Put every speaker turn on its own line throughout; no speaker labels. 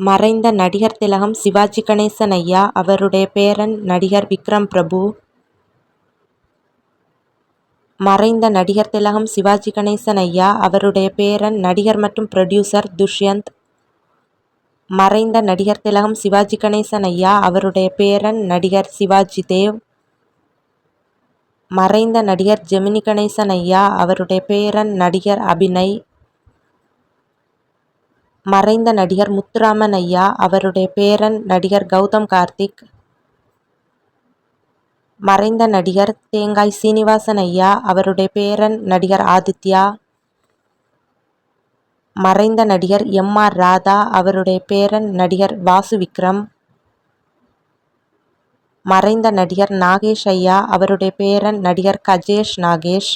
மறைந்த நடிகர் திலகம் சிவாஜி கணேசன் ஐயா அவருடைய பேரன் நடிகர் விக்ரம் பிரபு. மறைந்த நடிகர் திலகம் சிவாஜி கணேசன் ஐயா அவருடைய பேரன் நடிகர் மற்றும் புரொடியூசர் துஷ்யந்த். மறைந்த நடிகர் திலகம் சிவாஜி கணேசன் ஐயா அவருடைய பேரன் நடிகர் சிவாஜி தேவ். மறைந்த நடிகர் ஜெமினி கணேசன் ஐயா அவருடைய பேரன் நடிகர் அபிநய். மறைந்த நடிகர் முத்துராமன் ஐயா அவருடைய பேரன் நடிகர் கௌதம் கார்த்திக் மறைந்த நடிகர் தேங்காய் சீனிவாசன் ஐயா அவருடைய பேரன் நடிகர் ஆதித்யா மறைந்த நடிகர் எம் ஆர் ராதா அவருடைய பேரன் நடிகர் வாசு விக்ரம் மறைந்த நடிகர் நாகேஷ் ஐயா அவருடைய பேரன் நடிகர் கஜேஷ் நாகேஷ்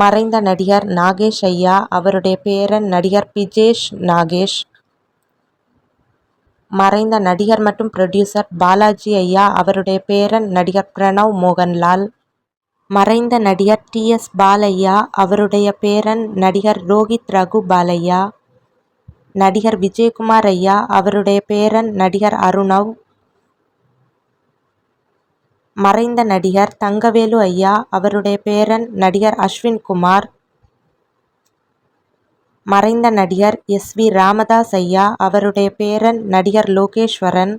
மறைந்த நடிகர் நாகேஷ் ஐயா அவருடைய பேரன் நடிகர் பிஜேஷ் நாகேஷ். மறைந்த நடிகர் மற்றும் புரொடியூசர் பாலாஜி ஐயா அவருடைய பேரன் நடிகர் பிரணவ் மோகன்லால். மறைந்த நடிகர் டி எஸ் பாலையா அவருடைய பேரன் நடிகர் ரோஹித் ரகு பாலையா. நடிகர் விஜயகுமார் ஐயா அவருடைய பேரன் நடிகர் அருணவ். மறைந்த நடிகர் தங்கவேலு ஐயா அவருடைய பேரன் நடிகர் அஸ்வின் குமார் மறைந்த நடிகர் எஸ் வி ராமதாஸ் ஐயா அவருடைய பேரன் நடிகர் லோகேஸ்வரன்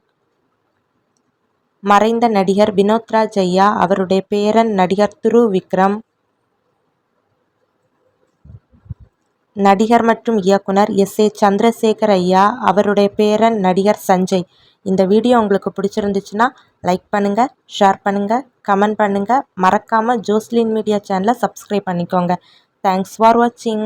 மறைந்த நடிகர் வினோத்ராஜ் ஐயா அவருடைய பேரன் நடிகர் துரு விக்ரம் நடிகர் மற்றும் இயக்குனர் எஸ் ஏ சந்திரசேகர் ஐயா அவருடைய பேரன் நடிகர் சஞ்சய். இந்த வீடியோ உங்களுக்கு பிடிச்சிருந்துச்சுன்னா லைக் பண்ணுங்கள் ஷேர் பண்ணுங்கள் கமெண்ட் பண்ணுங்கள் மறக்காமல் ஜோஸ்லின் மீடியா சேனலை சப்ஸ்கிரைப் பண்ணிக்கோங்க. தேங்க்ஸ் ஃபார் வாட்சிங்